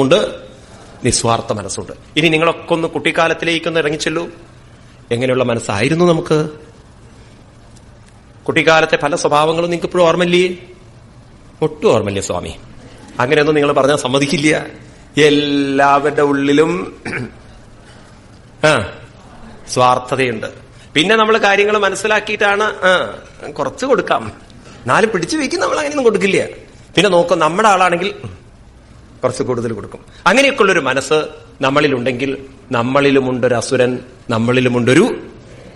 മനസ്സുമുണ്ട് നിസ്വാർത്ഥ മനസ്സുണ്ട്. ഇനി നിങ്ങളൊക്കെ ഒന്ന് കുട്ടിക്കാലത്തിലേക്കൊന്ന് ഇറങ്ങിച്ചെല്ലൂ. എങ്ങനെയുള്ള മനസ്സായിരുന്നു നമുക്ക്? കുട്ടിക്കാലത്തെ പല സ്വഭാവങ്ങളും നിങ്ങൾക്ക് ഇപ്പോഴും ഓർമ്മല്ലേ ഒട്ടും ഓർമ്മല്ലേ സ്വാമി. അങ്ങനെയൊന്നും നിങ്ങൾ പറഞ്ഞാൽ സമ്മതിക്കില്ല. എല്ലാവരുടെ ഉള്ളിലും ആ സ്വാർത്ഥതയുണ്ട്. പിന്നെ നമ്മൾ കാര്യങ്ങൾ മനസ്സിലാക്കിയിട്ടാണ് ആ കുറച്ച് കൊടുക്കാം. നാല് പിടിച്ചു വയ്ക്കും നമ്മൾ അങ്ങനെയൊന്നും കൊടുക്കില്ല. പിന്നെ നോക്കും നമ്മുടെ ആളാണെങ്കിൽ കുറച്ച് കൂടുതൽ കൊടുക്കും. അങ്ങനെയൊക്കെയുള്ളൊരു മനസ്സ് നമ്മളിലുണ്ടെങ്കിൽ നമ്മളിലുമുണ്ടൊരു അസുരൻ നമ്മളിലുമുണ്ടൊരു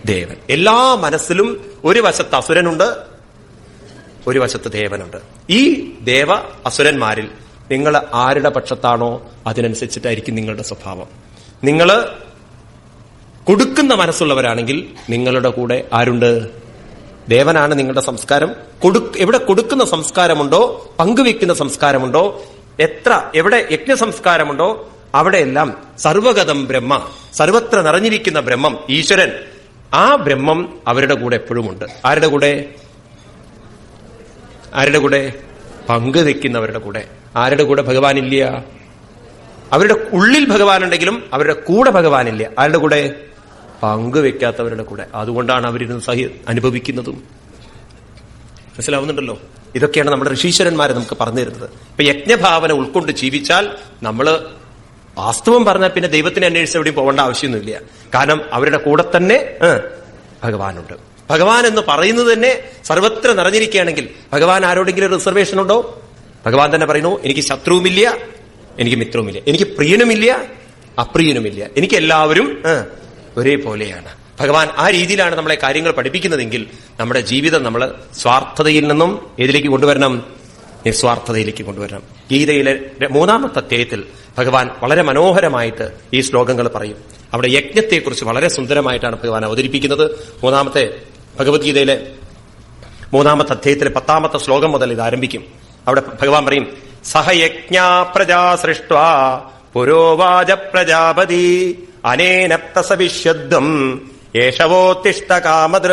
ദേവൻ. എല്ലാ മനസ്സിലും ഒരു വശത്ത് അസുരനുണ്ട് ഒരു വശത്ത് ദേവനുണ്ട്. ഈ ദേവ അസുരന്മാരിൽ നിങ്ങൾ ആരുടെ പക്ഷത്താണോ അതിനനുസരിച്ചിട്ടായിരിക്കും നിങ്ങളുടെ സ്വഭാവം. നിങ്ങൾ കൊടുക്കുന്ന മനസ്സുള്ളവരാണെങ്കിൽ നിങ്ങളുടെ കൂടെ ആരുണ്ട്? ദേവനാണ് നിങ്ങളുടെ സംസ്കാരം. കൊടു എവിടെ കൊടുക്കുന്ന സംസ്കാരമുണ്ടോ പങ്കുവെക്കുന്ന സംസ്കാരമുണ്ടോ എത്ര എവിടെ യജ്ഞ സംസ്കാരമുണ്ടോ അവിടെയെല്ലാം സർവഗതം ബ്രഹ്മ സർവത്ര നിറഞ്ഞിരിക്കുന്ന ബ്രഹ്മം ഈശ്വരൻ. ആ ബ്രഹ്മം അവരുടെ കൂടെ എപ്പോഴും ഉണ്ട് ആരുടെ കൂടെ? ആരുടെ കൂടെ? പങ്കുവെക്കുന്നവരുടെ കൂടെ. ആരുടെ കൂടെ ഭഗവാനില്ല? അവരുടെ ഉള്ളിൽ ഭഗവാനുണ്ടെങ്കിലും അവരുടെ കൂടെ ഭഗവാനില്ല. ആരുടെ കൂടെ? പങ്കുവെക്കാത്തവരുടെ കൂടെ. അതുകൊണ്ടാണ് അവരിന്ന് സഹി അനുഭവിക്കുന്നതും. മനസ്സിലാവുന്നുണ്ടല്ലോ? ഇതൊക്കെയാണ് നമ്മുടെ ഋഷീശ്വരന്മാരെ നമുക്ക് പറഞ്ഞു തരുന്നത്. ഇപ്പൊ യജ്ഞഭാവന ഉൾക്കൊണ്ട് ജീവിച്ചാൽ നമ്മൾ വാസ്തവം പറഞ്ഞാൽ പിന്നെ ദൈവത്തിനെ അന്വേഷിച്ച് എവിടെയും പോകേണ്ട ആവശ്യമൊന്നുമില്ല. കാരണം അവരുടെ കൂടെ തന്നെ ഭഗവാനുണ്ട്. ഭഗവാൻ എന്ന് പറയുന്നത് തന്നെ സർവത്ര നിറഞ്ഞിരിക്കുകയാണെങ്കിൽ ഭഗവാൻ ആരോടെങ്കിലും റിസർവേഷൻ ഉണ്ടോ? ഭഗവാൻ തന്നെ പറയുന്നു എനിക്ക് ശത്രുവുമില്ല എനിക്ക് മിത്രവുമില്ല എനിക്ക് പ്രിയനുമില്ല അപ്രിയനുമില്ല. എനിക്ക് എല്ലാവരും ഒരേപോലെയാണ്. ഭഗവാൻ ആ രീതിയിലാണ് നമ്മളെ കാര്യങ്ങൾ പഠിപ്പിക്കുന്നതെങ്കിൽ നമ്മുടെ ജീവിതം നമ്മൾ സ്വാർത്ഥതയിൽ നിന്നും ഏതിലേക്ക് കൊണ്ടുവരണം? നിസ്വാർത്ഥതയിലേക്ക് കൊണ്ടുവരണം. ഗീതയിലെ മൂന്നാമത്തെ അധ്യായത്തിൽ ഭഗവാൻ വളരെ മനോഹരമായിട്ട് ഈ ശ്ലോകങ്ങൾ പറയും. അവിടെ യജ്ഞത്തെക്കുറിച്ച് വളരെ സുന്ദരമായിട്ടാണ് ഭഗവാൻ അവതരിപ്പിക്കുന്നത്. മൂന്നാമത്തെ ഭഗവത്ഗീതയിലെ മൂന്നാമത്തെ അധ്യായത്തിലെ പത്താമത്തെ ശ്ലോകം മുതൽ ഇത് ആരംഭിക്കും. അവിടെ ഭഗവാൻ പറയും സഹയജ്ഞ പ്രജാ സൃഷ്ട പുരോവാച പ്രജാപതി അനേന പ്രസവിഷ്യദ്വം യേശവോത്തിഷ്ട കാമതൃ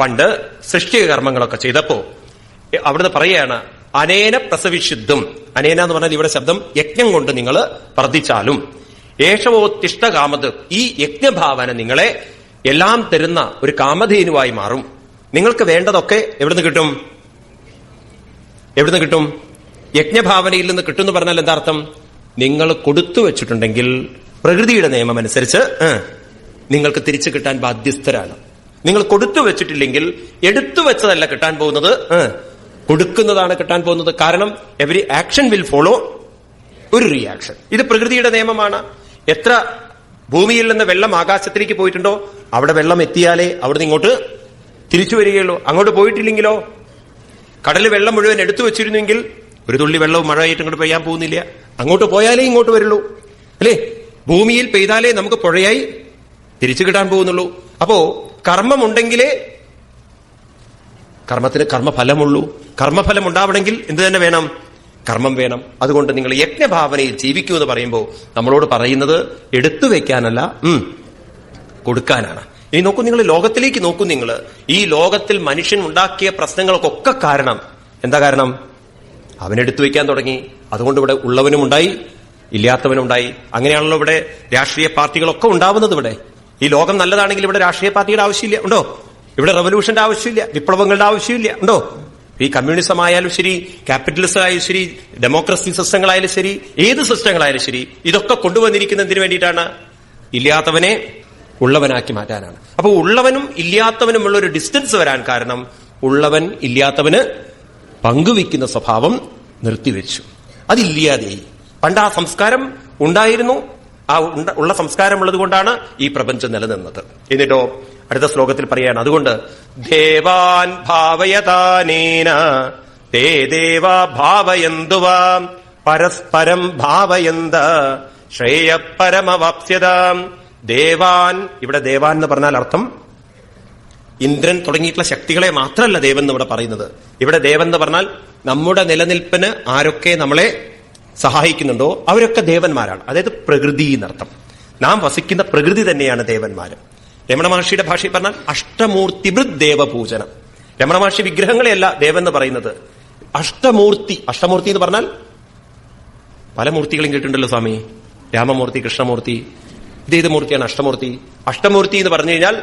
പണ്ട് സൃഷ്ടിക കർമ്മങ്ങളൊക്കെ ചെയ്തപ്പോ അവിടുന്ന് പറയാണ് അനേന പ്രസവിശുദ്ധം. അനേന എന്ന് പറഞ്ഞാൽ ഇവിടെ ശബ്ദം യജ്ഞം കൊണ്ട് നിങ്ങൾ വർദ്ധിച്ചാലും. ഏഷവോത്തിഷ്ട കാമത് ഈ യജ്ഞഭാവന നിങ്ങളെ എല്ലാം തരുന്ന ഒരു കാമധേനുവായി മാറും. നിങ്ങൾക്ക് വേണ്ടതൊക്കെ എവിടുന്ന് കിട്ടും? എവിടുന്ന് കിട്ടും? യജ്ഞഭാവനയിൽ നിന്ന് കിട്ടും എന്ന് പറഞ്ഞാൽ എന്താർത്ഥം നിങ്ങൾ കൊടുത്തു വെച്ചിട്ടുണ്ടെങ്കിൽ പ്രകൃതിയുടെ നിയമം അനുസരിച്ച് നിങ്ങൾക്ക് തിരിച്ചു കിട്ടാൻ ബാധ്യസ്ഥരാണ്. നിങ്ങൾ കൊടുത്തു വെച്ചിട്ടില്ലെങ്കിൽ എടുത്തു വെച്ചതല്ല കിട്ടാൻ പോകുന്നത്. കൊടുക്കുന്നതാണ് കിട്ടാൻ പോകുന്നത്. കാരണം എവരി ആക്ഷൻ വിൽ ഫോളോ ഒരു റിയാക്ഷൻ ഇത് പ്രകൃതിയുടെ നിയമമാണ്. എത്ര ഭൂമിയിൽ നിന്ന് വെള്ളം ആകാശത്തിലേക്ക് പോയിട്ടുണ്ടോ അവിടെ വെള്ളം എത്തിയാലേ അവിടെ ഇങ്ങോട്ട് തിരിച്ചു വരികയുള്ളൂ. അങ്ങോട്ട് പോയിട്ടില്ലെങ്കിലോ? കടൽ വെള്ളം മുഴുവൻ എടുത്തു വെച്ചിരുന്നെങ്കിൽ ഒരു തുള്ളി വെള്ളവും മഴയായിട്ട് ഇങ്ങോട്ട് പെയ്യാൻ പോകുന്നില്ല. അങ്ങോട്ട് പോയാലേ ഇങ്ങോട്ട് വരുള്ളൂ. അല്ലേ? ഭൂമിയിൽ പെയ്താലേ നമുക്ക് പുഴയായി തിരിച്ചു കിട്ടാൻ പോകുന്നുള്ളൂ. അപ്പോ കർമ്മമുണ്ടെങ്കിലേ കർമ്മത്തിന് കർമ്മഫലമുള്ളൂ. കർമ്മഫലം ഉണ്ടാവണമെങ്കിൽ എന്ത് തന്നെ വേണം? കർമ്മം വേണം. അതുകൊണ്ട് നിങ്ങൾ യജ്ഞഭാവനയിൽ ജീവിക്കൂ എന്ന് പറയുമ്പോൾ നമ്മളോട് പറയുന്നത് എടുത്തു വെക്കാനല്ല ഉം, കൊടുക്കാനാണ്. ഇനി നോക്കൂ നിങ്ങൾ ലോകത്തിലേക്ക് നോക്കൂ നിങ്ങൾ. ഈ ലോകത്തിൽ മനുഷ്യൻ ഉണ്ടാക്കിയ പ്രശ്നങ്ങൾക്കൊക്കെ കാരണം എന്താ കാരണം? അവനെടുത്തു വെക്കാൻ തുടങ്ങി. അതുകൊണ്ട് ഇവിടെ ഉള്ളവനും ഉണ്ടായി ഇല്ലാത്തവനും ഉണ്ടായി അങ്ങനെയാണല്ലോ ഇവിടെ രാഷ്ട്രീയ പാർട്ടികളൊക്കെ ഉണ്ടാവുന്നത് ഇവിടെ. ഈ ലോകം നല്ലതാണെങ്കിൽ ഇവിടെ രാഷ്ട്രീയ പാർട്ടിയുടെ ആവശ്യമില്ല. ഉണ്ടോ? ഇവിടെ റവല്യൂഷന്റെ ആവശ്യമില്ല. വിപ്ലവങ്ങളുടെ ആവശ്യമില്ല. ഉണ്ടോ? ഈ കമ്മ്യൂണിസം ആയാലും ശരി ക്യാപിറ്റലിസം ആയാലും ശരി ഡെമോക്രസി സിസ്റ്റങ്ങളായാലും ശരി ഏത് സിസ്റ്റങ്ങളായാലും ശരി ഇതൊക്കെ കൊണ്ടുവന്നിരിക്കുന്നതിന് വേണ്ടിയിട്ടാണ് ഇല്ലാത്തവനെ ഉള്ളവനാക്കി മാറ്റാനാണ്. അപ്പൊ ഉള്ളവനും ഇല്ലാത്തവനുമുള്ള ഒരു ഡിസ്റ്റൻസ് വരാൻ കാരണം ഉള്ളവൻ ഇല്ലാത്തവന് പങ്കുവെക്കുന്ന സ്വഭാവം നിർത്തിവെച്ചു. അതില്ലാതെയായി. പണ്ട് ആ സംസ്കാരം ഉണ്ടായിരുന്നു. ആ ഉള്ള സംസ്കാരം ഉള്ളത് കൊണ്ടാണ് ഈ പ്രപഞ്ചം നിലനിന്നത്. എന്നിട്ടോ അടുത്ത ശ്ലോകത്തിൽ പറയാണ് അതുകൊണ്ട് ദേവാൻ ഭാവയതാനേന തേ ദേവ ഭാവയന്തുവാ പരസ്പരം ഭാവയന്ത ശ്രേയ പരമവാപ്സ്യതാം ദേവാൻ ഇവിടെ ദേവാൻ എന്ന് പറഞ്ഞാൽ അർത്ഥം ഇന്ദ്രൻ തുടങ്ങിയിട്ടുള്ള ശക്തികളെ മാത്രമല്ല ദേവൻ എന്ന് ഇവിടെ പറയുന്നത്. ഇവിടെ ദേവൻ എന്ന് പറഞ്ഞാൽ നമ്മുടെ നിലനിൽപ്പിന് ആരൊക്കെ നമ്മളെ സഹായിക്കുന്നുണ്ടോ? അവരൊക്കെ ദേവന്മാരാണ്. അതായത് പ്രകൃതി എന്നർത്ഥം. നാം വസിക്കുന്ന പ്രകൃതി തന്നെയാണ് ദേവന്മാര് രമണ മഹർഷിയുടെ ഭാഷയിൽ പറഞ്ഞാൽ അഷ്ടമൂർത്തിഭൃത് ദേവപൂജനം. രമണ മഹർഷി വിഗ്രഹങ്ങളെയല്ല ദേവൻ എന്ന് പറയുന്നത്. അഷ്ടമൂർത്തി അഷ്ടമൂർത്തി എന്ന് പറഞ്ഞാൽ പല മൂർത്തികളും കേട്ടിട്ടുണ്ടല്ലോ സ്വാമി. രാമമൂർത്തി കൃഷ്ണമൂർത്തി ഇതേത് മൂർത്തിയാണ് അഷ്ടമൂർത്തി. അഷ്ടമൂർത്തി എന്ന് പറഞ്ഞു കഴിഞ്ഞാൽ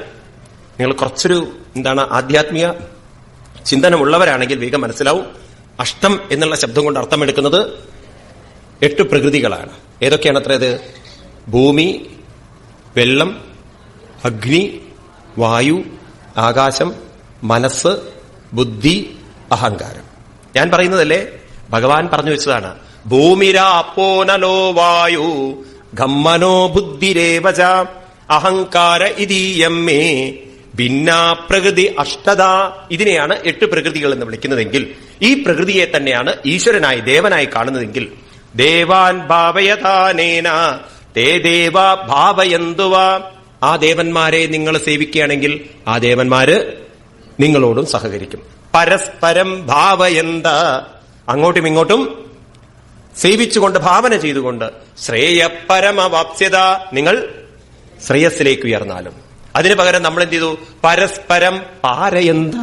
നിങ്ങൾ കുറച്ചൊരു എന്താണ് ആധ്യാത്മിക ചിന്തനമുള്ളവരാണെങ്കിൽ വേഗം മനസ്സിലാവും. അഷ്ടം എന്നുള്ള ശബ്ദം കൊണ്ട് അർത്ഥമെടുക്കുന്നത് എട്ട് പ്രകൃതികളാണ്. ഏതൊക്കെയാണ് ഭൂമി വെള്ളം അഗ്നി വായു ആകാശം മനസ്സ് ബുദ്ധി അഹങ്കാരം. ഞാൻ പറയുന്നതല്ലേ? ഭഗവാൻ പറഞ്ഞു വെച്ചതാണ്. ഭൂമിരാപ്പോനലോ വായു ഖമ്മനോ ബുദ്ധിരേവച അഹങ്കാര ഇതീയമ്മേ ഭിന്ന പ്രകൃതി അഷ്ടത ഇതിനെയാണ് എട്ട് പ്രകൃതികൾ എന്ന് വിളിക്കുന്നതെങ്കിൽ ഈ പ്രകൃതിയെ തന്നെയാണ് ഈശ്വരനായി ദേവനായി കാണുന്നതെങ്കിൽ ദേവാൻ ഭാവയതാനേന. തേ ദേവ ഭാവയന്തുവ. ആ ദേവന്മാരെ നിങ്ങൾ സേവിക്കുകയാണെങ്കിൽ ആ ദേവന്മാര് നിങ്ങളോടും സഹകരിക്കും. പരസ്പരം ഭാവയന്ത. അങ്ങോട്ടും ഇങ്ങോട്ടും സേവിച്ചുകൊണ്ട് ഭാവന ചെയ്തുകൊണ്ട് ശ്രേയപരമവാപ്സ്യത നിങ്ങൾ ശ്രേയസ്സിലേക്ക് ഉയർന്നാലും. അതിനു പകരം നമ്മൾ എന്ത് ചെയ്തു? പരസ്പരം പാരയന്ത.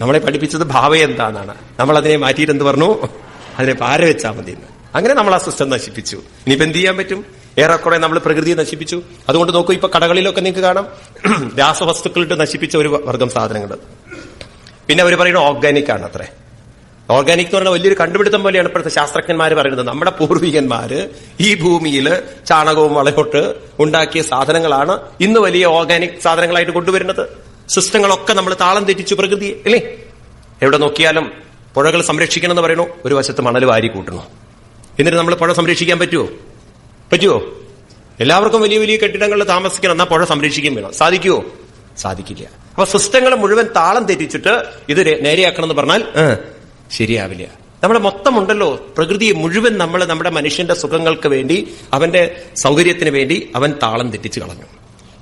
നമ്മളെ പഠിപ്പിച്ചത് ഭാവം എന്താണെന്നാണ് നമ്മൾ അതിനെ മാറ്റിയിട്ട് എന്ത് പറഞ്ഞു? അതിനെ പാര വെച്ചാൽ മതി. അങ്ങനെ നമ്മൾ ആ സിസ്റ്റം നശിപ്പിച്ചു. ഇനിയിപ്പോ എന്ത് ചെയ്യാൻ പറ്റും? ഏറെക്കുറെ നമ്മൾ പ്രകൃതിയെ നശിപ്പിച്ചു. അതുകൊണ്ട് നോക്കൂ ഇപ്പൊ കടകളിലൊക്കെ നിങ്ങൾക്ക് കാണാം. രാസവസ്തുക്കളിട്ട് നശിപ്പിച്ച ഒരു വർഗം സാധനങ്ങൾ പിന്നെ അവർ പറയുന്നത് ഓർഗാനിക് ആണ് അത്രേ. ഓർഗാനിക് എന്ന് പറഞ്ഞാൽ വലിയൊരു കണ്ടുപിടുത്തം പോലെയാണ് ഇപ്പോഴത്തെ ശാസ്ത്രജ്ഞന്മാർ പറയുന്നത്. നമ്മുടെ പൂർവികന്മാര് ഈ ഭൂമിയിൽ ചാണകവും വളയോട്ട് ഉണ്ടാക്കിയ സാധനങ്ങളാണ് ഇന്ന് വലിയ ഓർഗാനിക് സാധനങ്ങളായിട്ട് കൊണ്ടുവരുന്നത്. സിസ്റ്റങ്ങളൊക്കെ നമ്മൾ താളം തെറ്റിച്ചു പ്രകൃതി അല്ലേ? എവിടെ നോക്കിയാലും പുഴകൾ സംരക്ഷിക്കണം എന്ന് പറയണോ ഒരു വശത്ത് മണൽ വാരി കൂട്ടണു എന്നിട്ട് നമ്മൾ പുഴ സംരക്ഷിക്കാൻ പറ്റുമോ പറ്റുമോ എല്ലാവർക്കും വലിയ വലിയ കെട്ടിടങ്ങളിൽ താമസിക്കണം എന്നാൽ പുഴ സംരക്ഷിക്കുകയും വേണം. സാധിക്കുമോ സാധിക്കില്ല. അപ്പൊ സിസ്റ്റങ്ങൾ മുഴുവൻ താളം തെറ്റിച്ചിട്ട് ഇത് നേരെയാക്കണം എന്ന് പറഞ്ഞാൽ ശരിയാവില്ല. നമ്മുടെ മൊത്തമുണ്ടല്ലോ പ്രകൃതിയെ മുഴുവൻ നമ്മൾ നമ്മുടെ മനുഷ്യന്റെ സുഖങ്ങൾക്ക് വേണ്ടി അവന്റെ സൗകര്യത്തിന് വേണ്ടി അവൻ താളം തെറ്റിച്ച് കളഞ്ഞു.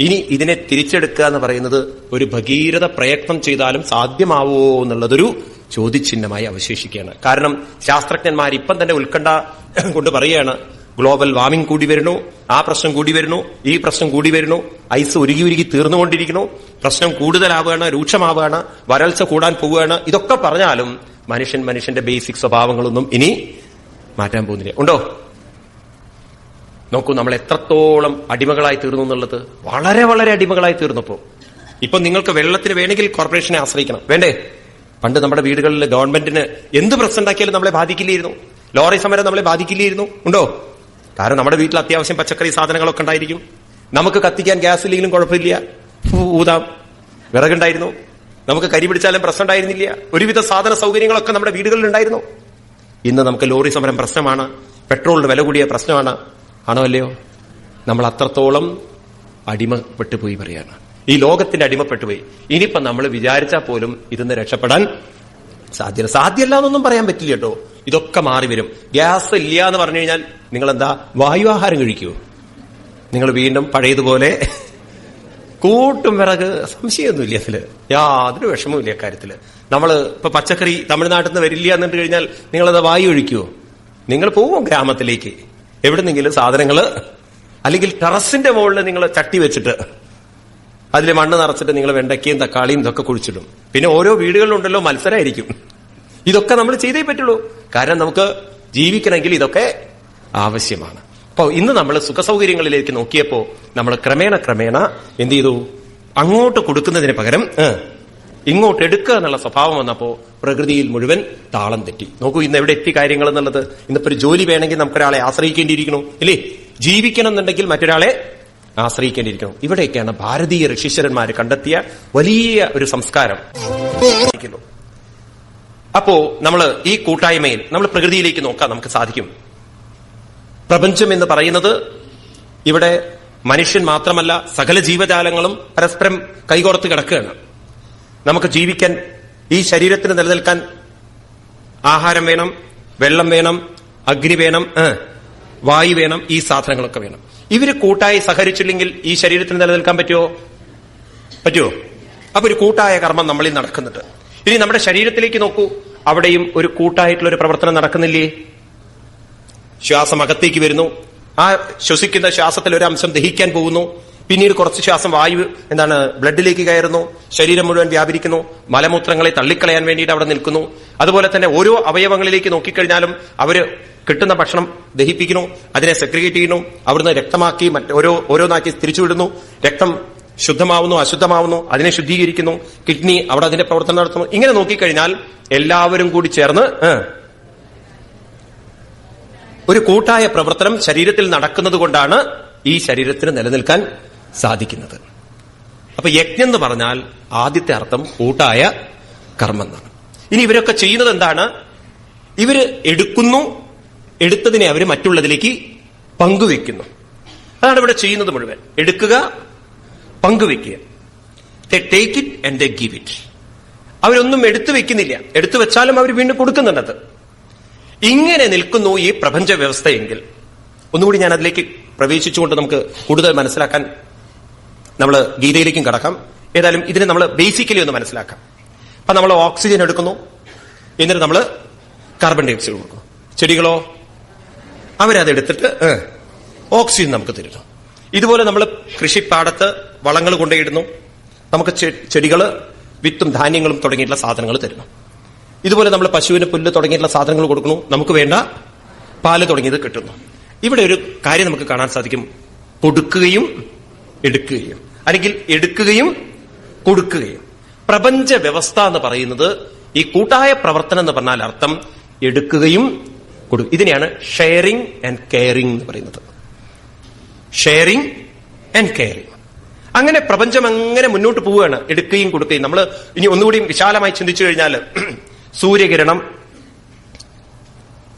ഇനി ഇതിനെ തിരിച്ചെടുക്കുക എന്ന് പറയുന്നത് ഒരു ഭഗീരഥ പ്രയത്നം ചെയ്താലും സാധ്യമാവോ എന്നുള്ളതൊരു ചോദ്യചിഹ്നമായി അവശേഷിക്കുകയാണ്. കാരണം ശാസ്ത്രജ്ഞന്മാർ ഇപ്പം തന്നെ ഉത്കണ്ഠ കൊണ്ട് പറയുകയാണ് ഗ്ലോബൽ വാർമിംഗ് കൂടി വരുന്നു ആ പ്രശ്നം കൂടി വരുന്നു ഈ പ്രശ്നം കൂടി വരുന്നു ഐസ് ഉരുകി ഉരുകി തീർന്നുകൊണ്ടിരിക്കുന്നു പ്രശ്നം കൂടുതലാവുകയാണ് രൂക്ഷമാവുകയാണ് വരൾച്ച കൂടാൻ പോവുകയാണ് ഇതൊക്കെ പറഞ്ഞാലും മനുഷ്യൻ മനുഷ്യന്റെ ബേസിക് സ്വഭാവങ്ങളൊന്നും ഇനി മാറ്റാൻ പോകുന്നില്ല. ഉണ്ടോ? നോക്കൂ നമ്മൾ എത്രത്തോളം അടിമകളായി തീർന്നു എന്നുള്ളത് വളരെ വളരെ അടിമകളായി തീർന്നപ്പോ. ഇപ്പൊ നിങ്ങൾക്ക് വെള്ളത്തിന് വേണമെങ്കിൽ കോർപ്പറേഷനെ ആശ്രയിക്കണം. വേണ്ടേ? പണ്ട് നമ്മുടെ വീടുകളിൽ ഗവൺമെന്റിന് എന്ത് പ്രശ്നം ഉണ്ടാക്കിയാലും നമ്മളെ ബാധിക്കില്ലായിരുന്നു. ലോറി സമരം നമ്മളെ ബാധിക്കില്ലായിരുന്നു. ഉണ്ടോ? കാരണം നമ്മുടെ വീട്ടിൽ അത്യാവശ്യം പച്ചക്കറി സാധനങ്ങളൊക്കെ ഉണ്ടായിരിക്കും. നമുക്ക് കത്തിക്കാൻ ഗ്യാസ് ഇല്ലെങ്കിലും കുഴപ്പമില്ല. ഊതാം. വിറകുണ്ടായിരുന്നു. നമുക്ക് കരി പിടിച്ചാലും പ്രശ്നം ഉണ്ടായിരുന്നില്ല. ഒരുവിധ സാധന സൗകര്യങ്ങളൊക്കെ നമ്മുടെ വീടുകളിൽ ഉണ്ടായിരുന്നു. ഇന്ന് നമുക്ക് ലോറി സമരം പ്രശ്നമാണ്. പെട്രോളിന് വില കൂടിയ പ്രശ്നമാണ്. ആണോ അല്ലയോ? നമ്മൾ അത്രത്തോളം അടിമപ്പെട്ടു പോയി പറയാണ് ഈ ലോകത്തിന്റെ അടിമപ്പെട്ടു പോയി. ഇനിയിപ്പം നമ്മൾ വിചാരിച്ചാൽ പോലും ഇതിന്ന് രക്ഷപ്പെടാൻ സാധ്യത. സാധ്യമല്ല എന്നൊന്നും പറയാൻ പറ്റില്ല കേട്ടോ. ഇതൊക്കെ മാറി വരും. ഗ്യാസ് ഇല്ല എന്ന് പറഞ്ഞു കഴിഞ്ഞാൽ നിങ്ങൾ എന്താ വായു ആഹാരം കഴിക്കുമോ നിങ്ങൾ വീണ്ടും പഴയതുപോലെ കൂട്ടും വിറക് സംശയമൊന്നുമില്ല അതിൽ യാതൊരു വിഷമവുമില്ല അക്കാര്യത്തിൽ. നമ്മൾ ഇപ്പൊ പച്ചക്കറി തമിഴ്നാട്ടിൽ നിന്ന് വരില്ല എന്നിട്ട് കഴിഞ്ഞാൽ നിങ്ങളത് വായു ഒഴിക്കുവോ? നിങ്ങൾ പോവും ഗ്രാമത്തിലേക്ക്. എവിടുന്നെങ്കിലും സാധനങ്ങൾ അല്ലെങ്കിൽ ടെറസിന്റെ മുകളിൽ നിങ്ങൾ ചട്ടി വെച്ചിട്ട് അതിൽ മണ്ണ് നിറച്ചിട്ട് നിങ്ങൾ വെണ്ടയ്ക്കയും തക്കാളിയും ഇതൊക്കെ കുഴിച്ചിടും. പിന്നെ ഓരോ വീടുകളിലുണ്ടല്ലോ മത്സരമായിരിക്കും ഇതൊക്കെ നമ്മൾ ചെയ്തേ പറ്റുള്ളൂ. കാരണം നമുക്ക് ജീവിക്കണമെങ്കിൽ ഇതൊക്കെ ആവശ്യമാണ്. അപ്പോൾ ഇന്ന് നമ്മൾ സുഖസൗകര്യങ്ങളിലേക്ക് നോക്കിയപ്പോ നമ്മൾ ക്രമേണ ക്രമേണ എന്ത് ചെയ്തു? അങ്ങോട്ട് കൊടുക്കുന്നതിന് പകരം ഇങ്ങോട്ട് എടുക്കുക എന്നുള്ള സ്വഭാവം വന്നപ്പോ പ്രകൃതിയിൽ മുഴുവൻ താളം തെറ്റി. നോക്കൂ ഇന്ന് എവിടെ എത്തി കാര്യങ്ങൾ എന്നുള്ളത്? ഇന്നിപ്പോ ഒരു ജോലി വേണമെങ്കിൽ നമുക്കൊരാളെ ആശ്രയിക്കേണ്ടിയിരിക്കണു? ഇല്ലേ? ജീവിക്കണം എന്നുണ്ടെങ്കിൽ മറ്റൊരാളെ ആശ്രയിക്കേണ്ടിയിരിക്കണം? ഇവിടെയൊക്കെയാണ് ഭാരതീയ ഋഷീശ്വരന്മാർ കണ്ടെത്തിയ വലിയ ഒരു സംസ്കാരം. അപ്പോ നമ്മൾ ഈ കൂട്ടായ്മയിൽ നമ്മൾ പ്രകൃതിയിലേക്ക് നോക്കാൻ നമുക്ക് സാധിക്കും. പ്രപഞ്ചം എന്ന് പറയുന്നത് ഇവിടെ മനുഷ്യൻ മാത്രമല്ല സകല ജീവജാലങ്ങളും പരസ്പരം കൈകോർത്ത് കിടക്കുകയാണ്. നമുക്ക് ജീവിക്കാൻ ഈ ശരീരത്തിന് നിലനിൽക്കാൻ ആഹാരം വേണം വെള്ളം വേണം അഗ്നി വേണം വായു വേണം ഈ സാധനങ്ങളൊക്കെ വേണം. ഇവർ കൂട്ടായി സഹരിച്ചില്ലെങ്കിൽ ഈ ശരീരത്തിന് നിലനിൽക്കാൻ പറ്റുമോ പറ്റുമോ അപ്പൊ ഒരു കൂട്ടായ കർമ്മം നമ്മളിൽ നടക്കുന്നുണ്ട്. ഇനി നമ്മുടെ ശരീരത്തിലേക്ക് നോക്കൂ. അവിടെയും ഒരു കൂട്ടായിട്ടുള്ള ഒരു പ്രവർത്തനം നടക്കുന്നില്ലേ? ശ്വാസം അകത്തേക്ക് വരുന്നു. ആ ശ്വസിക്കുന്ന ശ്വാസത്തിൽ ഒരു അംശം ദഹിക്കാൻ പോകുന്നു. പിന്നീട് കുറച്ച് ശ്വാസം വായു എന്താണ് ബ്ലഡിലേക്ക് കയറുന്നു ശരീരം മുഴുവൻ വ്യാപരിക്കുന്നു മലമൂത്രങ്ങളെ തള്ളിക്കളയാൻ വേണ്ടിയിട്ട് അവിടെ നിൽക്കുന്നു. അതുപോലെ തന്നെ ഓരോ അവയവങ്ങളിലേക്ക് നോക്കിക്കഴിഞ്ഞാലും അവർ കിട്ടുന്ന ഭക്ഷണം ദഹിപ്പിക്കുന്നു അതിനെ സെക്രിഗേറ്റ് ചെയ്യുന്നു അവിടുന്ന് രക്തമാക്കി ഓരോ ഓരോന്നാക്കി തിരിച്ചുവിടുന്നു രക്തം ശുദ്ധമാവുന്നു അശുദ്ധമാവുന്നു അതിനെ ശുദ്ധീകരിക്കുന്നു കിഡ്നി അവിടെ അതിന്റെ പ്രവർത്തനം നടത്തുന്നു. ഇങ്ങനെ നോക്കിക്കഴിഞ്ഞാൽ എല്ലാവരും കൂടി ചേർന്ന് ഒരു കൂട്ടായ പ്രവർത്തനം ശരീരത്തിൽ നടക്കുന്നത് കൊണ്ടാണ് ഈ ശരീരത്തിന് നിലനിൽക്കാൻ സാധിക്കുന്നത്. അപ്പൊ യജ്ഞം എന്ന് പറഞ്ഞാൽ ആദ്യത്തെ അർത്ഥം കൂട്ടായ കർമ്മം എന്നാണ് ഇനി ഇവരൊക്കെ ചെയ്യുന്നത് എന്താണ്? ഇവർ എടുക്കുന്നു എടുത്തതിനെ അവർ മറ്റുള്ളതിലേക്ക് പങ്കുവെക്കുന്നു. അതാണ് ഇവിടെ ചെയ്യുന്നത് മുഴുവൻ. എടുക്കുക പങ്കുവെക്കുക. Take it and the give it അവരൊന്നും എടുത്തു വെക്കുന്നില്ല. എടുത്തു വെച്ചാലും അവർ വീണ്ടും കൊടുക്കുന്നുണ്ടത് ഇങ്ങനെ നിൽക്കുന്നു ഈ പ്രപഞ്ച വ്യവസ്ഥയെങ്കിൽ ഒന്നുകൂടി ഞാൻ അതിലേക്ക് പ്രവേശിച്ചുകൊണ്ട് നമുക്ക് കൂടുതൽ മനസ്സിലാക്കാൻ നമ്മൾ ഗീതയിലേക്കും കടക്കാം. ഏതായാലും ഇതിനെ നമ്മൾ ബേസിക്കലി ഒന്ന് മനസ്സിലാക്കാം. അപ്പൊ നമ്മൾ ഓക്സിജൻ എടുക്കുന്നു. എന്നിട്ട് നമ്മൾ കാർബൺ ഡൈ ഓക്സൈഡ് കൊടുക്കുന്നു. ചെടികളോ? അവരത് എടുത്തിട്ട് ഓക്സിജൻ നമുക്ക് തരുന്നു. ഇതുപോലെ നമ്മൾ കൃഷിപ്പാടത്ത് വളങ്ങൾ കൊണ്ടുപോയിടുന്നു. നമുക്ക് ചെടികൾ വിത്തും ധാന്യങ്ങളും തുടങ്ങിയിട്ടുള്ള സാധനങ്ങൾ തരുന്നു. ഇതുപോലെ നമ്മൾ പശുവിന് പുല്ല് തുടങ്ങിയിട്ടുള്ള സാധനങ്ങൾ കൊടുക്കുന്നു. നമുക്ക് വേണ്ട പാൽ തുടങ്ങിയത് കിട്ടുന്നു. ഇവിടെ ഒരു കാര്യം നമുക്ക് കാണാൻ സാധിക്കും. കൊടുക്കുകയും എടുക്കുകയും അല്ലെങ്കിൽ എടുക്കുകയും കൊടുക്കുകയും. പ്രപഞ്ച വ്യവസ്ഥ എന്ന് പറയുന്നത് ഈ കൂട്ടായ പ്രവർത്തനം എന്ന് പറഞ്ഞാൽ അർത്ഥം എടുക്കുകയും കൊടു ഇതിനെയാണ് ഷെയറിംഗ് ആൻഡ് കെയറിംഗ് എന്ന് പറയുന്നത്. ഷെയറിംഗ് ആൻഡ് കെയറിംഗ് അങ്ങനെ പ്രപഞ്ചം അങ്ങനെ മുന്നോട്ട് പോവുകയാണ്. എടുക്കുകയും കൊടുക്കുകയും. നമ്മൾ ഇനി ഒന്നുകൂടി വിശാലമായി ചിന്തിച്ചു കഴിഞ്ഞാൽ സൂര്യകിരണം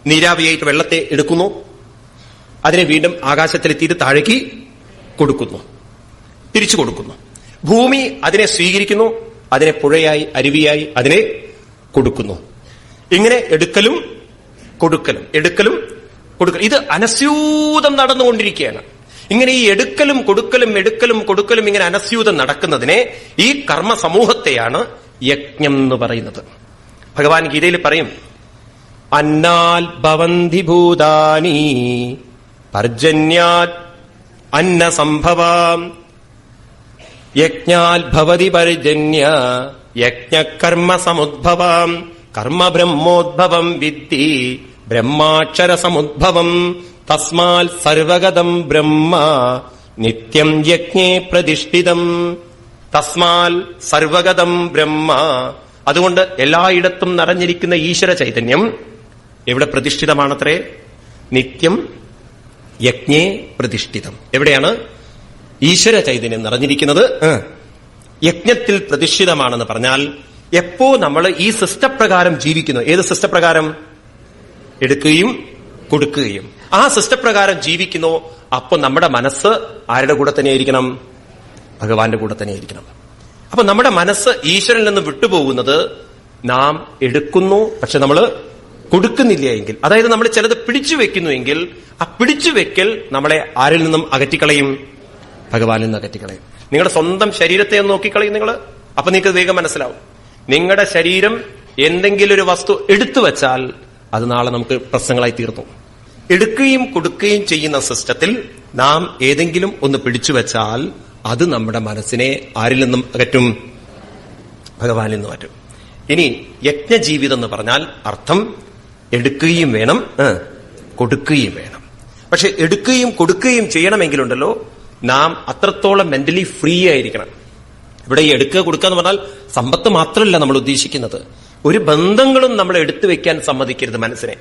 നീരാവിയായിട്ട് വെള്ളത്തെ എടുക്കുന്നു. അതിനെ വീണ്ടും ആകാശത്തിലെത്തിയിട്ട് താഴേക്ക് കൊടുക്കുന്നു. തിരിച്ചു കൊടുക്കുന്നു. ഭൂമി അതിനെ സ്വീകരിക്കുന്നു അതിനെ പുഴയായി അരുവിയായി അതിനെ കൊടുക്കുന്നു. ഇങ്ങനെ എടുക്കലും കൊടുക്കലും എടുക്കലും കൊടുക്കൽ ഇത് അനസ്യൂതം നടന്നുകൊണ്ടിരിക്കുകയാണ്. ഇങ്ങനെ ഈ എടുക്കലും കൊടുക്കലും എടുക്കലും കൊടുക്കലും ഇങ്ങനെ അനസ്യൂതം നടക്കുന്നതിനെ ഈ കർമ്മ സമൂഹത്തെയാണ് യജ്ഞം എന്ന് പറയുന്നത്. ഭഗവാൻ ഗീതയിൽ പറയും അന്നാൽ ഭവന്തി ഭൂതാനി പർജന്യാ അന്നസംഭവാം യജ്ഞാൽ ഭവതി പർജന്യ യജ്ഞകർമ്മ സമുദ്ഭവാം കർമ്മ ബ്രഹ്മോദ്ഭവം വിദ്ധി ബ്രഹ്മാക്ഷര സമുദ്ഭവം തസ്മാൽ സർവഗതം ബ്രഹ്മ നിത്യം യജ്ഞേ പ്രതിഷ്ഠിതം തസ്മാൽ സർവഗതം ബ്രഹ്മ. അതുകൊണ്ട് എല്ലായിടത്തും നിറഞ്ഞിരിക്കുന്ന ഈശ്വര ചൈതന്യം എവിടെ പ്രതിഷ്ഠിതമാണത്രേ? നിത്യം യജ്ഞേ പ്രതിഷ്ഠിതം. എവിടെയാണ്? ഈശ്വര ചൈതന്യം നിറഞ്ഞിരിക്കുന്നത് യജ്ഞത്തിൽ പ്രതിഷ്ഠിതമാണെന്ന് പറഞ്ഞാൽ എപ്പോ നമ്മൾ ഈ സിസ്റ്റപ്രകാരം ജീവിക്കുന്നു? ഏത് സിസ്റ്റപ്രകാരം? എടുക്കുകയും കൊടുക്കുകയും. ആ സിസ്റ്റപ്രകാരം ജീവിക്കുന്നു അപ്പൊ നമ്മുടെ മനസ്സ് ആരുടെ കൂടെ തന്നെ ആയിരിക്കണം ഭഗവാന്റെ കൂടെ തന്നെ ആയിരിക്കണം അപ്പൊ നമ്മുടെ മനസ്സ് ഈശ്വരനിൽ നിന്ന് വിട്ടുപോകുന്നത് നാം എടുക്കുന്നു പക്ഷെ നമ്മൾ കൊടുക്കുന്നില്ല എങ്കിൽ. അതായത് നമ്മൾ ചിലത് പിടിച്ചു വെക്കുന്നുവെങ്കിൽ ആ പിടിച്ചു വെക്കൽ നമ്മളെ ആരിൽ നിന്നും അകറ്റിക്കളയും? ഭഗവാനിൽ നിന്ന് അകറ്റിക്കളയും. നിങ്ങളുടെ സ്വന്തം ശരീരത്തെ ഒന്ന് നോക്കിക്കളയും നിങ്ങൾ അപ്പൊ നിങ്ങൾക്ക് വേഗം മനസ്സിലാവും. നിങ്ങളുടെ ശരീരം എന്തെങ്കിലും ഒരു വസ്തു എടുത്തു വെച്ചാൽ അത് നാളെ നമുക്ക് പ്രശ്നങ്ങളായി തീർന്നു. എടുക്കുകയും കൊടുക്കുകയും ചെയ്യുന്ന സിസ്റ്റത്തിൽ നാം ഏതെങ്കിലും ഒന്ന് പിടിച്ചു വെച്ചാൽ അത് നമ്മുടെ മനസ്സിനെ ആരിൽ നിന്നും അകറ്റും? ഭഗവാനിൽ നിന്ന് മാറ്റും. ഇനി യജ്ഞജീവിതം എന്ന് പറഞ്ഞാൽ അർത്ഥം എടുക്കുകയും വേണം കൊടുക്കുകയും വേണം. പക്ഷെ എടുക്കുകയും കൊടുക്കുകയും ചെയ്യണമെങ്കിലുണ്ടല്ലോ നാം അത്രത്തോളം മെന്റലി ഫ്രീ ആയിരിക്കണം. ഇവിടെ ഈ എടുക്കുക കൊടുക്കുക എന്ന് പറഞ്ഞാൽ സമ്പത്ത് മാത്രമല്ല നമ്മൾ ഉദ്ദേശിക്കുന്നത്. ഒരു ബന്ധങ്ങളും നമ്മൾ എടുത്തു വെക്കാൻ സമ്മതിക്കരുത് മനസ്സിനെ.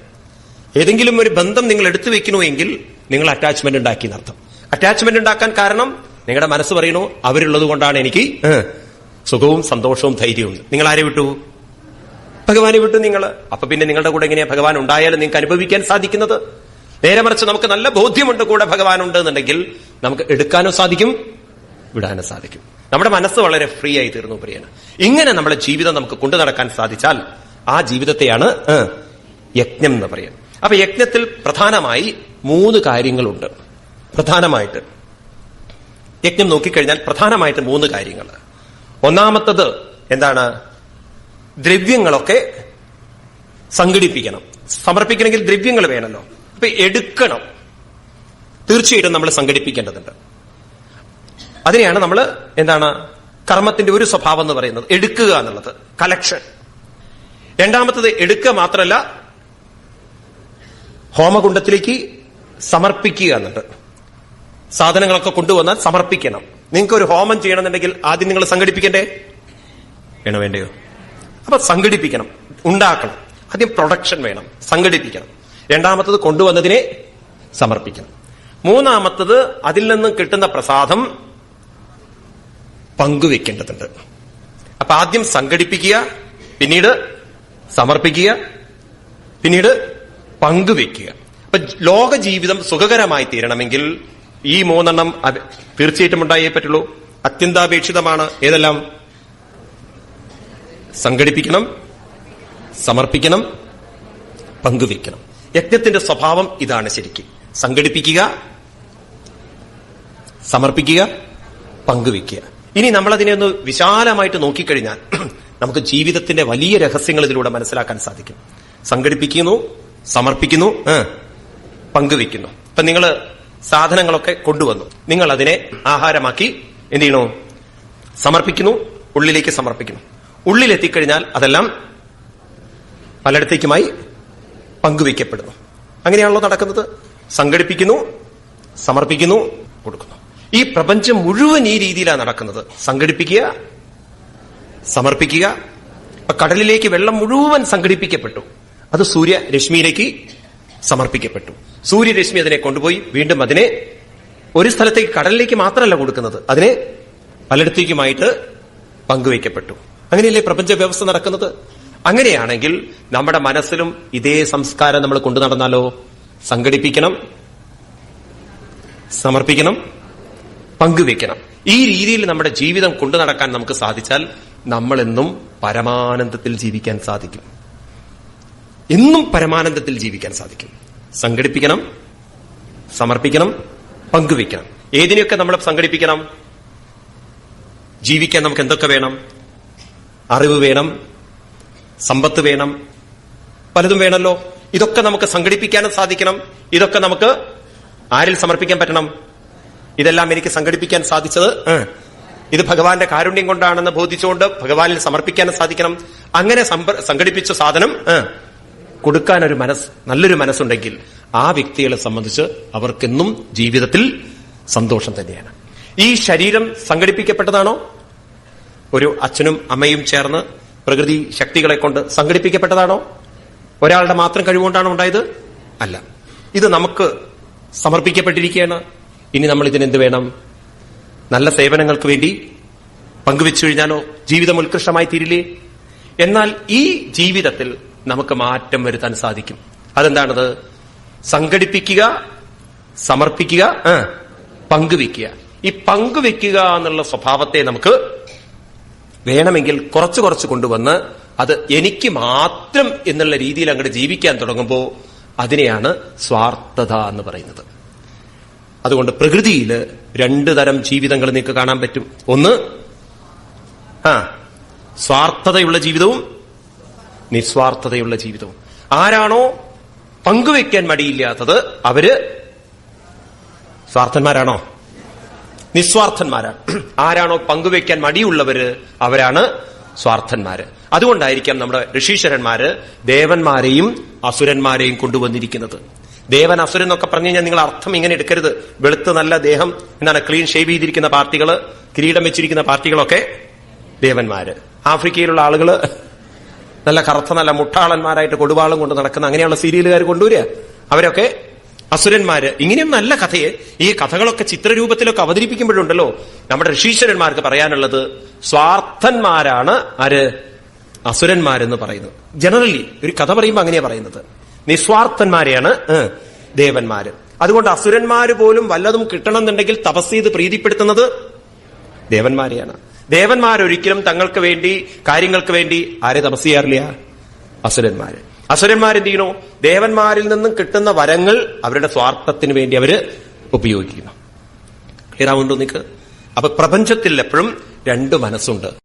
ഏതെങ്കിലും ഒരു ബന്ധം നിങ്ങൾ എടുത്തു വെക്കണമെങ്കിൽ നിങ്ങൾ അറ്റാച്ച്മെന്റ് ഉണ്ടാക്കി എന്നർത്ഥം. അറ്റാച്ച്മെന്റ് ഉണ്ടാക്കാൻ കാരണം നിങ്ങളുടെ മനസ്സ് പറയണു അവരുള്ളത് കൊണ്ടാണ് എനിക്ക് സുഖവും സന്തോഷവും ധൈര്യവും നിങ്ങൾ ആരെ വിട്ടു? ഭഗവാനെ വിട്ടു നിങ്ങൾ. അപ്പൊ പിന്നെ നിങ്ങളുടെ കൂടെ എങ്ങനെയാ ഭഗവാൻ ഉണ്ടായാലും നിങ്ങൾക്ക് അനുഭവിക്കാൻ സാധിക്കുന്നത്? നേരെ മറിച്ച് നമുക്ക് നല്ല ബോധ്യമുണ്ട് കൂടെ ഭഗവാൻ ഉണ്ട് എന്നുണ്ടെങ്കിൽ നമുക്ക് എടുക്കാനോ സാധിക്കും വിടാനോ സാധിക്കും. നമ്മുടെ മനസ്സ് വളരെ ഫ്രീ ആയി തീർന്നു പ്രിയാണ് ഇങ്ങനെ നമ്മുടെ ജീവിതം നമുക്ക് കൊണ്ടു നടക്കാൻ സാധിച്ചാൽ ആ ജീവിതത്തെയാണ് യജ്ഞം എന്ന് പറയുന്നത് അപ്പൊ യജ്ഞത്തിൽ പ്രധാനമായി മൂന്ന് കാര്യങ്ങളുണ്ട്. പ്രധാനമായിട്ട്. യജ്ഞം നോക്കിക്കഴിഞ്ഞാൽ പ്രധാനമായിട്ട് മൂന്ന് കാര്യങ്ങൾ. ഒന്നാമത്തത് എന്താണ്? ദ്രവ്യങ്ങളൊക്കെ സംഘടിപ്പിക്കണം. സമർപ്പിക്കണമെങ്കിൽ ദ്രവ്യങ്ങൾ വേണമല്ലോ അപ്പൊ എടുക്കണം. തീർച്ചയായിട്ടും നമ്മൾ സംഘടിപ്പിക്കേണ്ടതുണ്ട്. അതിനെയാണ് നമ്മൾ എന്താണ് കർമ്മത്തിന്റെ ഒരു സ്വഭാവം എന്ന് പറയുന്നത്. എടുക്കുക എന്നുള്ളത്. കലക്ഷൻ. രണ്ടാമത്തത് എടുക്കുക മാത്രമല്ല ഹോമകുണ്ടത്തിലേക്ക് സമർപ്പിക്കുക എന്നുണ്ട്. സാധനങ്ങളൊക്കെ കൊണ്ടുവന്നാൽ സമർപ്പിക്കണം. നിങ്ങൾക്ക് ഒരു ഹോമം ചെയ്യണമെന്നുണ്ടെങ്കിൽ ആദ്യം നിങ്ങൾ സംഘടിപ്പിക്കണ്ടേ? വേണോ വേണ്ടയോ? അപ്പൊ സംഘടിപ്പിക്കണം. ഉണ്ടാക്കണം. ആദ്യം പ്രൊഡക്ഷൻ വേണം. സംഘടിപ്പിക്കണം. രണ്ടാമത്തത് കൊണ്ടുവന്നതിനെ സമർപ്പിക്കണം മൂന്നാമത്തത് അതിൽ നിന്നും കിട്ടുന്ന പ്രസാദം പങ്കുവെക്കേണ്ടതുണ്ട്. അപ്പൊ ആദ്യം സംഘടിപ്പിക്കുക പിന്നീട് സമർപ്പിക്കുക പിന്നീട് പങ്കുവെക്കുക. അപ്പൊ ലോക ജീവിതം സുഖകരമായി തീരണമെങ്കിൽ ഈ മൂന്നെണ്ണം തീർച്ചയായിട്ടും ഉണ്ടായേ പറ്റുള്ളൂ. അത്യന്താപേക്ഷിതമാണ് ഏതെല്ലാം? സംഘടിപ്പിക്കണം സമർപ്പിക്കണം പങ്കുവെക്കണം. യജ്ഞത്തിന്റെ സ്വഭാവം ഇതാണ് ശരിക്കും. സംഘടിപ്പിക്കുക സമർപ്പിക്കുക പങ്കുവെക്കുക ഇനി നമ്മൾ അതിനെ ഒന്ന് വിശാലമായിട്ട് നോക്കിക്കഴിഞ്ഞാൽ നമുക്ക് ജീവിതത്തിന്റെ വലിയ രഹസ്യങ്ങൾ ഇതിലൂടെ മനസ്സിലാക്കാൻ സാധിക്കും. സംഘടിപ്പിക്കുന്നു സമർപ്പിക്കുന്നു പങ്കുവെക്കുന്നു ഇപ്പൊ നിങ്ങൾ സാധനങ്ങളൊക്കെ കൊണ്ടുവന്നു. നിങ്ങൾ അതിനെ ആഹാരമാക്കി എന്ത് ചെയ്യണു? സമർപ്പിക്കുന്നു ഉള്ളിലേക്ക് സമർപ്പിക്കുന്നു. ഉള്ളിലെത്തിക്കഴിഞ്ഞാൽ അതെല്ലാം പലയിടത്തേക്കുമായി പങ്കുവെക്കപ്പെടുന്നു അങ്ങനെയാണല്ലോ നടക്കുന്നത്. സംഘടിപ്പിക്കുന്നു സമർപ്പിക്കുന്നു കൊടുക്കുന്നു. ഈ പ്രപഞ്ചം മുഴുവൻ ഈ രീതിയിലാണ് നടക്കുന്നത്. സംഘടിപ്പിക്കുക സമർപ്പിക്കുക. കടലിലേക്ക് വെള്ളം മുഴുവൻ സംഘടിപ്പിക്കപ്പെട്ടു. അത് സൂര്യരശ്മിയിലേക്ക് സമർപ്പിക്കപ്പെട്ടു. സൂര്യരശ്മി അതിനെ കൊണ്ടുപോയി വീണ്ടും അതിനെ ഒരു സ്ഥലത്തേക്ക് കടലിലേക്ക് മാത്രമല്ല കൊടുക്കുന്നത്. അതിനെ പലയിടത്തേക്കുമായിട്ട് പങ്കുവയ്ക്കപ്പെട്ടു. അങ്ങനെയല്ലേ പ്രപഞ്ച വ്യവസ്ഥ നടക്കുന്നത്? അങ്ങനെയാണെങ്കിൽ നമ്മുടെ മനസ്സിലും ഇതേ സംസ്കാരം നമ്മൾ കൊണ്ടു നടന്നാലോ? സംഘടിപ്പിക്കണം. സമർപ്പിക്കണം. പങ്കുവെക്കണം ഈ രീതിയിൽ നമ്മുടെ ജീവിതം കൊണ്ടു നടക്കാൻ നമുക്ക് സാധിച്ചാൽ നമ്മളെന്നും പരമാനന്ദത്തിൽ ജീവിക്കാൻ സാധിക്കും. എന്നും പരമാനന്ദത്തിൽ ജീവിക്കാൻ സാധിക്കും. സംഘടിപ്പിക്കണം. സമർപ്പിക്കണം. പങ്കുവെക്കണം ഏതിനെയൊക്കെ നമ്മൾ സംഘടിപ്പിക്കണം? ജീവിക്കാൻ നമുക്ക് എന്തൊക്കെ വേണം? അറിവ് വേണം. സമ്പത്ത് വേണം. പലതും വേണമല്ലോ ഇതൊക്കെ നമുക്ക് സംഘടിപ്പിക്കാനും സാധിക്കണം. ഇതൊക്കെ നമുക്ക് ആരിൽ സമർപ്പിക്കാൻ പറ്റണം? ഇതെല്ലാം എനിക്ക് സംഘടിപ്പിക്കാൻ സാധിച്ചത് ഇത് ഭഗവാന്റെ കാരുണ്യം കൊണ്ടാണെന്ന് ബോധിച്ചുകൊണ്ട് ഭഗവാനിൽ സമർപ്പിക്കാനും സാധിക്കണം. അങ്ങനെ സംഘടിപ്പിച്ച സാധനം കൊടുക്കാൻ ഒരു മനസ്സ് നല്ലൊരു മനസ്സുണ്ടെങ്കിൽ ആ വ്യക്തികളെ സംബന്ധിച്ച് അവർക്കെന്നും ജീവിതത്തിൽ സന്തോഷം തന്നെയാണ്. ഈ ശരീരം സംഘടിപ്പിക്കപ്പെട്ടതാണോ? ഒരു അച്ഛനും അമ്മയും ചേർന്ന് പ്രകൃതി ശക്തികളെ കൊണ്ട് സംഘടിപ്പിക്കപ്പെട്ടതാണോ? ഒരാളുടെ മാത്രം കഴിവുകൊണ്ടാണോ ഉണ്ടായത്? അല്ല. ഇത് നമുക്ക് സമർപ്പിക്കപ്പെട്ടിരിക്കുകയാണ്. ഇനി നമ്മൾ ഇതിനെന്ത് വേണം? നല്ല സേവനങ്ങൾക്ക് വേണ്ടി പങ്കുവെച്ചു കഴിഞ്ഞാലോ? ജീവിതം ഉത്കൃഷ്ടമായി തീരില്ലേ? എന്നാൽ ഈ ജീവിതത്തിൽ നമുക്ക് മാറ്റം വരുത്താൻ സാധിക്കും. അതെന്താണത്? സംഘടിപ്പിക്കുക സമർപ്പിക്കുക പങ്കുവെക്കുക. ഈ പങ്കുവെക്കുക എന്നുള്ള സ്വഭാവത്തെ നമുക്ക് വേണമെങ്കിൽ കുറച്ച് കുറച്ച് കൊണ്ടുവന്ന് അത് എനിക്ക് മാത്രം എന്നുള്ള രീതിയിൽ അങ്ങോട്ട് ജീവിക്കാൻ തുടങ്ങുമ്പോൾ അതിനെയാണ് സ്വാർത്ഥത എന്ന് പറയുന്നത്. അതുകൊണ്ട് പ്രകൃതിയിൽ രണ്ടു തരം ജീവിതങ്ങൾ നിങ്ങൾക്ക് കാണാൻ പറ്റും. ഒന്ന് ആ സ്വാർത്ഥതയുള്ള ജീവിതവും നിസ്വാർത്ഥതയുള്ള ജീവിതവും. ആരാണോ പങ്കുവെക്കാൻ മടിയില്ലാത്തത് അവർ സ്വാർത്ഥന്മാരാണോ? നിസ്വാർത്ഥന്മാരാണ്. ആരാണോ പങ്കുവെക്കാൻ മടിയുള്ളവര് അവരാണ് സ്വാർത്ഥന്മാര്. അതുകൊണ്ടായിരിക്കാം നമ്മുടെ ഋഷീശ്വരന്മാര് ദേവന്മാരെയും അസുരന്മാരെയും കൊണ്ടുവന്നിരിക്കുന്നത്. ദേവൻ അസുരൻ എന്നൊക്കെ പറഞ്ഞു കഴിഞ്ഞാൽ നിങ്ങൾ അർത്ഥം ഇങ്ങനെ എടുക്കരുത്. വെളുത്ത് നല്ല ദേഹം എന്താണ് ക്ലീൻ ഷേവ് ചെയ്തിരിക്കുന്ന പാർട്ടികൾ കിരീടം വെച്ചിരിക്കുന്ന പാർട്ടികളൊക്കെ ദേവന്മാര്. ആഫ്രിക്കയിലുള്ള ആളുകൾ നല്ല കറുത്ത നല്ല മുട്ടാളന്മാരായിട്ട് കൊടുവാളും കൊണ്ട് നടക്കുന്ന അങ്ങനെയുള്ള സീരിയലുകാർ കൊണ്ടുവരിക. അവരൊക്കെ അസുരന്മാര് ഇങ്ങനെയും നല്ല കഥയെ ഈ കഥകളൊക്കെ ചിത്രരൂപത്തിലൊക്കെ അവതരിപ്പിക്കുമ്പോഴുണ്ടല്ലോ നമ്മുടെ ഋഷീശ്വരന്മാർക്ക് പറയാനുള്ളത് സ്വാർത്ഥന്മാരാണ് ആര്? അസുരന്മാരെന്ന് പറയുന്നത്. ജനറലി ഒരു കഥ പറയുമ്പോൾ അങ്ങനെയാ പറയുന്നത്. നിസ്വാർത്ഥന്മാരെയാണ് ദേവന്മാര്. അതുകൊണ്ട് അസുരന്മാര് പോലും വല്ലതും കിട്ടണമെന്നുണ്ടെങ്കിൽ തപസ് ചെയ്ത് പ്രീതിപ്പെടുത്തുന്നത് ദേവന്മാരെയാണ്. ദേവന്മാരൊരിക്കലും തങ്ങൾക്ക് വേണ്ടി കാര്യങ്ങൾക്ക് വേണ്ടി ആരെ തപസ് ചെയ്യാറില്ല? അസുരന്മാര്. അസുരന്മാരെന്ത് ചെയ്യണോ? ദേവന്മാരിൽ നിന്നും കിട്ടുന്ന വരങ്ങൾ അവരുടെ സ്വാർത്ഥത്തിന് വേണ്ടി അവർ ഉപയോഗിക്കുന്നു. ക്ലിയർ ആവുന്നുണ്ടോ നിക്ക് അപ്പൊ പ്രപഞ്ചത്തിൽ എപ്പോഴും രണ്ട് മനസ്സുണ്ട്.